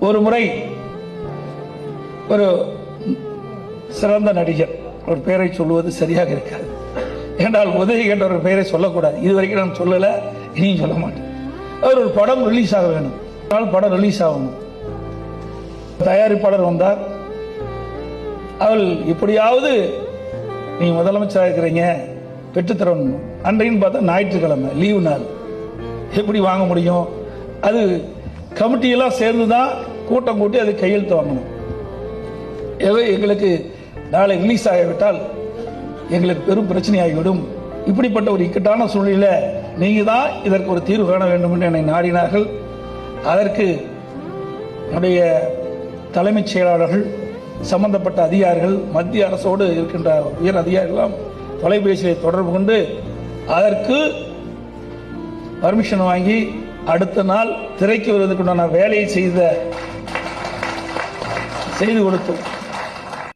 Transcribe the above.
ஒரு முறை ஒரு சிறந்த நடிகர் ஒரு பெயரை சொல்லுவது சரியாக இருக்காது. ஏன்றால் உதவி என்ற ஒரு பெயரை சொல்லக்கூடாது. இது வரைக்கும் நான் சொல்லல இனியும் சொல்ல மாட்டேன். அவர் ஒரு படம் ரிலீஸ் ஆக வேணும் நாள் படம் ரிலீஸ் ஆகணும். தயாரிப்பாளர் வந்தார். அவள் எப்படியாவது நீங்க முதலமைச்சராக இருக்கிறீங்க பெற்றுத்தரணும் அன்றைன்னு பார்த்தா ஞாயிற்றுக்கிழமை லீவு நாள். எப்படி வாங்க முடியும்? அது கமிட்டியெல்லாம் சேர்ந்து தான் கூட்டம் கூட்டி அது கையெழுத்து வாங்கணும். ஏதோ எங்களுக்கு நாளை ரிலீஸ் ஆகிவிட்டால் எங்களுக்கு பெரும் பிரச்சனையாகிவிடும். இப்படிப்பட்ட ஒரு இக்கட்டான சூழ்நிலையில் நீங்கள் தான் இதற்கு ஒரு தீர்வு காண வேண்டும் என்று என்னை நாடினார்கள். அதற்கு நம்முடைய தலைமைச் செயலாளர்கள் சம்பந்தப்பட்ட அதிகாரிகள் மத்திய அரசோடு இருக்கின்ற உயர் அதிகாரிகளும் தொலைபேசியை தொடர்பு கொண்டு அதற்கு பர்மிஷன் வாங்கி அடுத்த நாள் திரைக்கு வருவதற்குண்டான வேலையை செய்த செய்து கொடுத்தோம்.